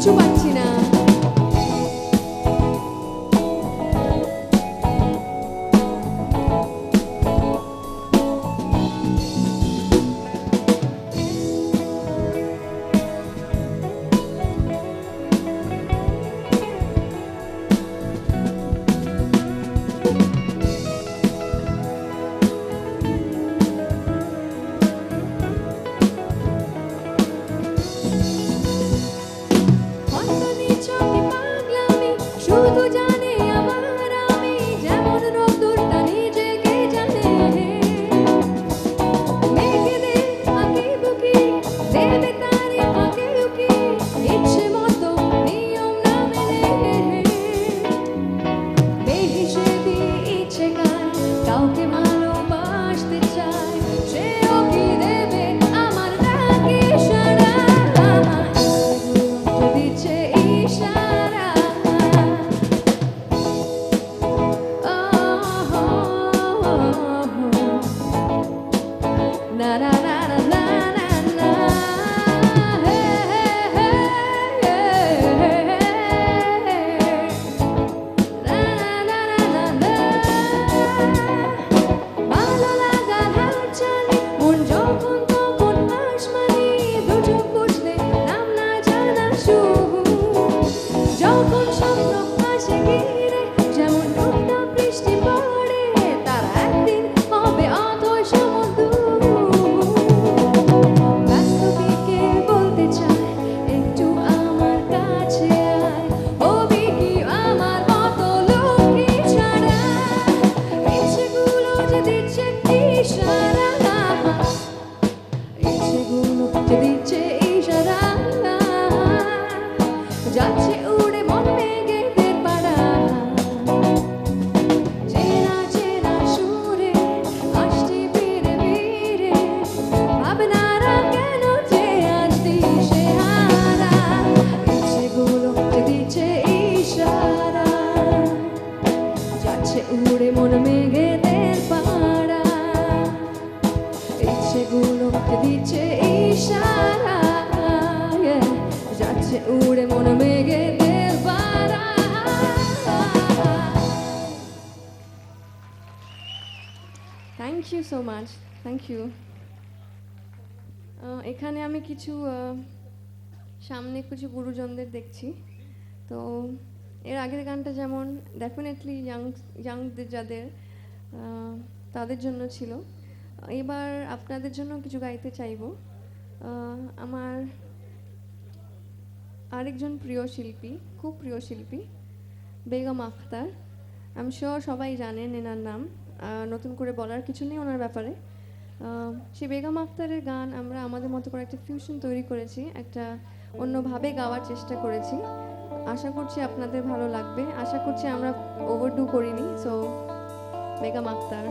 Too much. baby. উড়ে মন মেঘেদের পাড়া। Thank you so much thank you এখানে আমি কিছু সামনে কিছু গুরুজনদের দেখছি। তো এর আগের গানটা যেমন ডেফিনেটলি ইয়াং ইয়াংদের যাদের তাদের জন্য ছিল। এবার আপনাদের জন্য কিছু গাইতে চাইব। আমার আরেকজন প্রিয় শিল্পী, খুব প্রিয় শিল্পী, বেগম আখতার। আমি শিওর সবাই জানেন এনার নাম। নতুন করে বলার কিছু নেই ওনার ব্যাপারে। সেই বেগম আখতারের গান আমরা আমাদের মতো করে একটা ফিউশন তৈরি করেছি, একটা অন্যভাবে গাওয়ার চেষ্টা করেছি। আশা করছি আপনাদের ভালো লাগবে। আশা করছি আমরা ওভারডু করিনি সো বেগম আখতার।